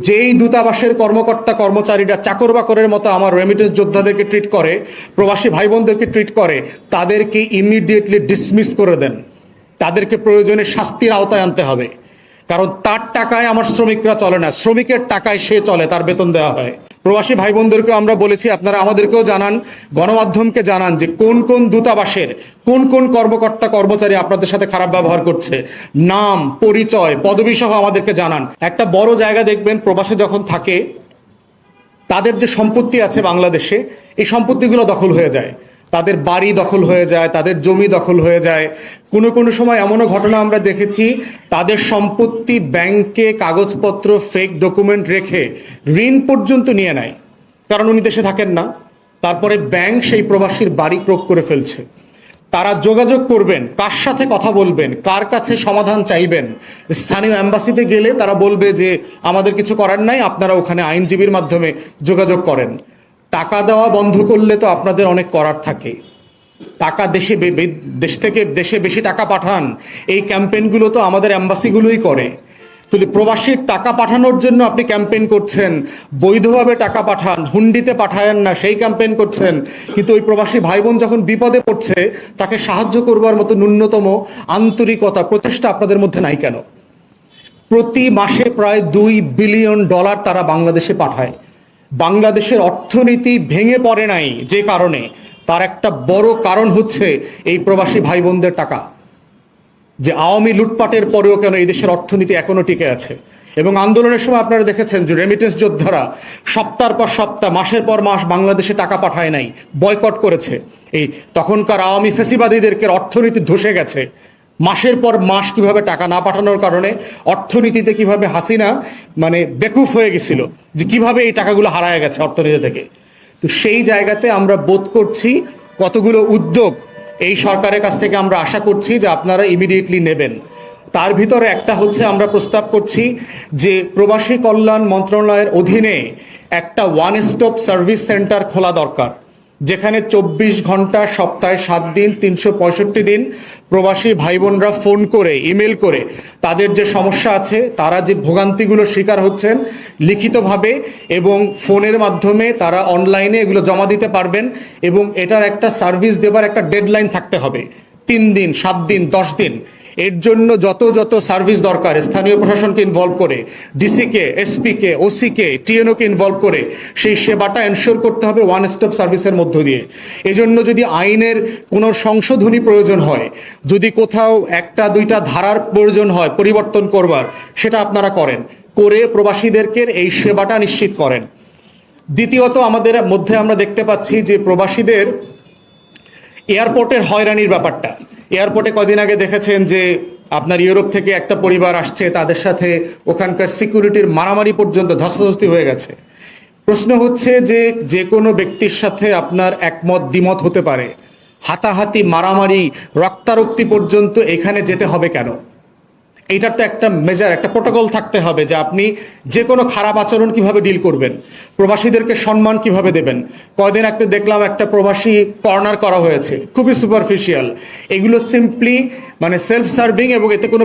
যেই দূতাবাসের কর্মকর্তা, কর্মচারীরা চাকর বাকরের মতো আমার রেমিটেন্স যোদ্ধাদেরকে ট্রিট করে, প্রবাসী ভাই বোনদেরকে ট্রিট করে, তাদেরকে ইমিডিয়েটলি ডিসমিস করে দেন। তাদেরকে প্রয়োজনে শাস্তির আওতায় আনতে হবে। কারণ তার টাকায় আমার শ্রমিকরা চলে না। শ্রমিকের টাকায় সে চলে, তার বেতন দেওয়া হয়। প্রবাসী ভাই বোনদেরকে আমরা বলেছি, আপনারা আমাদেরকেও জানান, গণমাধ্যমকে জানান যে কোন কোন দূতাবাসের, কোন কোন কর্মকর্তা কর্মচারী আপনাদের সাথে খারাপ ব্যবহার করছে। নাম, পরিচয় পদবি সহ আমাদেরকে জানান। একটা বড় জায়গা দেখবেন, প্রবাসে যখন থাকে, তাদের যে সম্পত্তি আছে বাংলাদেশে, এই সম্পত্তিগুলো দখল হয়ে যায়। তাদের বাড়ি দখল হয়ে যায়, তাদের জমি দখল হয়ে যায়। কোনো কোনো সময় এমনও ঘটনা আমরা দেখেছি, তাদের সম্পত্তি ব্যাংকে কাগজপত্র ফেক ডকুমেন্ট রেখে ঋণ পর্যন্ত নিয়ে নেয়। কারণ উনি দেশে থাকেন না। তারপরে ব্যাংক সেই প্রবাসীর বাড়ি ক্রোক করে ফেলছে। তারা যোগাযোগ করবেন, কার সাথে কথা বলবেন, কার কাছে সমাধান চাইবেন। স্থানীয় অ্যাম্বাসিতে গেলে তারা বলবে যে, আমাদের কিছু করার নাই, আপনারা ওখানে আইনজীবীর মাধ্যমে যোগাযোগ করেন। টাকা দেওয়া বন্ধ করলে তো আপনাদের অনেক করার থাকে। টাকা দেশে দেশ থেকে দেশে বেশি টাকা পাঠান, এই ক্যাম্পেইনগুলো তো আমাদের অ্যাম্বাসিগুলোই করে। তাহলে প্রবাসীর টাকা পাঠানোর জন্য আপনি ক্যাম্পেইন করছেন, বৈধভাবে টাকা পাঠান, হুন্ডিতে পাঠায়েন না, সেই ক্যাম্পেইন করছেন, কিন্তু ওই প্রবাসী ভাই বোন যখন বিপদে পড়ছে, তাকে সাহায্য করবার মতো ন্যূনতম আন্তরিকতা, প্রচেষ্টা আপনাদের মধ্যে নাই কেন? প্রতি মাসে প্রায় দুই বিলিয়ন ডলার তারা বাংলাদেশে পাঠায়। বাংলাদেশের অর্থনীতি ভেঙে পড়ে নাই যে কারণে। তার একটা বড় কারণ হচ্ছে এই প্রবাসী ভাই বোনদের টাকা। যে আওয়ামী লুটপাটের পরেও কেন এই দেশের অর্থনীতি এখনও টিকে আছে। এবং আন্দোলনের সময় আপনারা দেখেছেন যে রেমিটেন্স যোদ্ধারা সপ্তাহের পর সপ্তাহ, মাসের পর মাস বাংলাদেশে টাকা পাঠায় নাই বয়কট করেছে। এই তখনকার আওয়ামী ফেসিবাদীদেরকে অর্থনীতি ধসে গেছে। মাসের পর মাস কীভাবে টাকা না পাঠানোর কারণে অর্থনীতিতে কীভাবে হাসিনা মানে বেকুফ হয়ে গেছিল, যে কীভাবে এই টাকাগুলো হারায় গেছে অর্থনীতি থেকে। তো সেই জায়গাতে আমরা বোধ করছি কতগুলো উদ্যোগ এই সরকারের কাছ থেকে আমরা আশা করছি যে আপনারা ইমিডিয়েটলি নেবেন। তার ভিতরে একটা হচ্ছে আমরা প্রস্তাব করছি যে প্রবাসী কল্যাণ মন্ত্রণালয়ের অধীনে একটা ওয়ান স্টপ সার্ভিস সেন্টার খোলা দরকার। যেখানে চব্বিশ ঘণ্টা সপ্তাহে সাত দিন, তিনশো পঁয়ষট্টি দিন প্রবাসী ভাই বোনরা ফোন করে, ইমেল করে তাদের যে সমস্যা আছে, তারা যে ভোগান্তিগুলোর শিকার হচ্ছেন লিখিতভাবে এবং ফোনের মাধ্যমে তারা অনলাইনে এগুলো জমা দিতে পারবেন এবং এটার একটা সার্ভিস দেবার একটা ডেডলাইন থাকতে হবে। তিন দিন, সাত দিন, দশ দিন। এর জন্য যত যত সার্ভিস দরকার, স্থানীয় প্রশাসনকে ইনভলভ করে ডিসিকে এসপিকে ওসিকে টিএনওকে ইনভলভ করে, সেই সেবাটা এনশোর করতে হবে ওয়ান স্টপ সার্ভিসের মধ্য দিয়ে। এজন্য যদি আইনের কোনো সংশোধনী প্রয়োজন হয়, যদি কোথাও একটা, দুইটা ধারার প্রয়োজন হয় পরিবর্তন করবার, সেটা আপনারা করেন। করে প্রবাসীদেরকে এই সেবাটা নিশ্চিত করেন। দ্বিতীয়ত আমাদের মধ্যে আমরা দেখতে পাচ্ছি যে প্রবাসীদের এয়ারপোর্টের হয়রানির ব্যাপারটা। এয়ারপোর্টে কদিন আগে দেখেছেন যে আপনার ইউরোপ থেকে একটা পরিবার আসছে, তাদের সাথে ওখানকার সিকিউরিটির মারামারি পর্যন্ত ধস্তাধস্তি হয়ে গেছে। প্রশ্ন হচ্ছে যে যে কোনো ব্যক্তির সাথে আপনার একমত, দ্বিমত হতে পারে। হাতাহাতি মারামারি, রক্তারক্তি পর্যন্ত এখানে যেতে হবে কেন? এইটার তো একটা মেজার একটা প্রোটোকল থাকতে হবে যে আপনি যে কোনো খারাপ আচরণ কীভাবে ডিল করবেন, প্রবাসীদেরকে সম্মান কীভাবে দেবেন। কয়দিন একটা দেখলাম একটা প্রবাসী কর্নার করা হয়েছে, খুবই সুপারফিশিয়াল এগুলো সিম্পলি মানে সেলফ সার্ভিং এবং এতে কোনো